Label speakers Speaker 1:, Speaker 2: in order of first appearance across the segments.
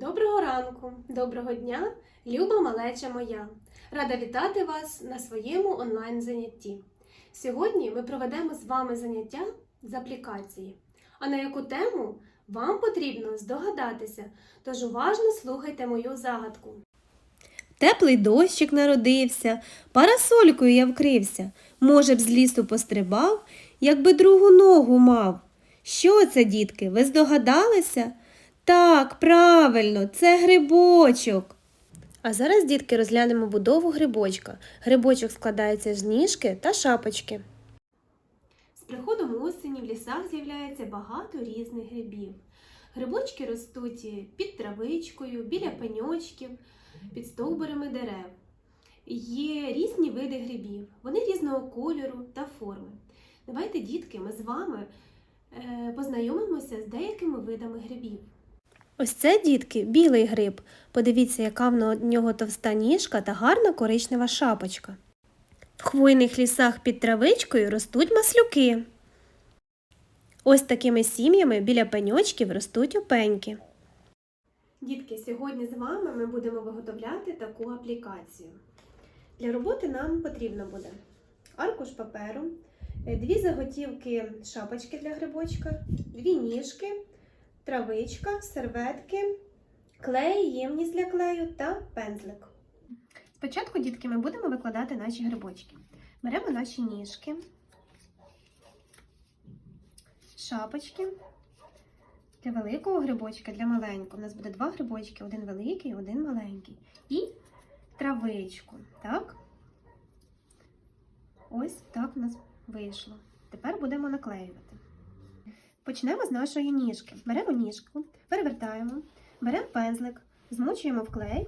Speaker 1: Доброго ранку, доброго дня, люба малеча моя! Рада вітати вас на своєму онлайн-занятті. Сьогодні ми проведемо з вами заняття з аплікації. А на яку тему вам потрібно здогадатися, тож уважно слухайте мою загадку.
Speaker 2: Теплий дощик народився, парасолькою я вкрився. Може б з лісу пострибав, якби другу ногу мав. Що це, дітки, ви здогадалися? Так, правильно, це грибочок. А зараз, дітки, розглянемо будову грибочка. Грибочок складається з ніжки та шапочки.
Speaker 1: З приходом осені в лісах з'являється багато різних грибів. Грибочки ростуть під травичкою, біля пеньочків, під стовбурами дерев. Є різні види грибів, вони різного кольору та форми. Давайте, дітки, ми з вами е, познайомимося з деякими видами грибів.
Speaker 2: Ось це, дітки, білий гриб. Подивіться, яка в нього товста ніжка та гарна коричнева шапочка. В хвойних лісах під травичкою ростуть маслюки. Ось такими сім'ями біля пеньочків ростуть опеньки.
Speaker 1: Дітки, сьогодні з вами ми будемо виготовляти таку аплікацію. Для роботи нам потрібно буде аркуш паперу, е, дві заготівки шапочки для грибочка, дві ніжки, травичка, серветки, клей, ємність для клею та пензлик. Спочатку, дітки, ми будемо викладати наші грибочки. Беремо наші ніжки, шапочки. Для великого грибочка, для маленького. У нас буде два грибочки, один великий, один маленький. І травичку. Так? Ось так у нас вийшло. Тепер будемо наклеювати. Почнемо з нашої ніжки. Беремо ніжку, перевертаємо, беремо пензлик, змочуємо в клей,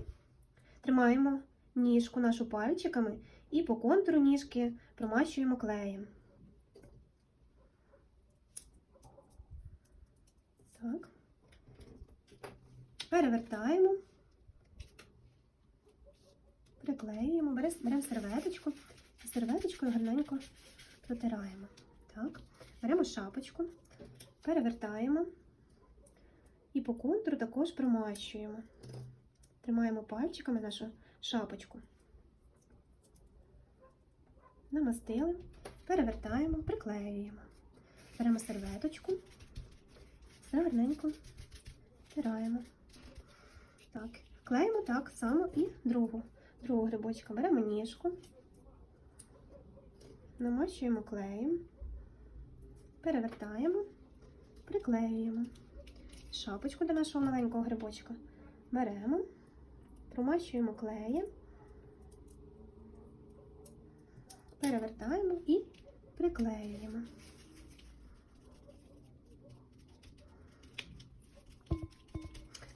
Speaker 1: тримаємо ніжку нашу пальчиками і по контуру ніжки промащуємо клеєм. Так. Перевертаємо, приклеюємо, беремо серветочку, серветочкою гарненько протираємо. Так. Беремо шапочку, перевертаємо і по контуру також промащуємо. Тримаємо пальчиками нашу шапочку. Намастили, перевертаємо, приклеюємо. Беремо серветочку. Все гарненько втираємо. Так, клеїмо так само і другу. Другу грибочка. Беремо ніжку, намащуємо клеєм, перевертаємо, приклеюємо. Шапочку до нашого маленького грибочка беремо, промащуємо клеєм, перевертаємо і приклеюємо.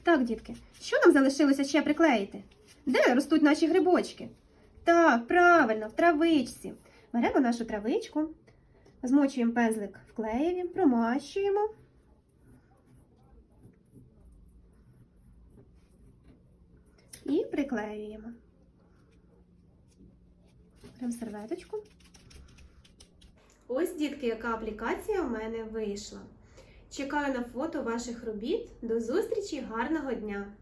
Speaker 1: Так, дітки, що нам залишилося ще приклеїти? Де ростуть наші грибочки? Так, правильно, в травичці. Беремо нашу травичку, змочуємо пензлик в клеєві, промащуємо. І приклеюємо. Беремо серветочку. Ось, дітки, яка аплікація в мене вийшла. Чекаю на фото ваших робіт. До зустрічі, гарного дня!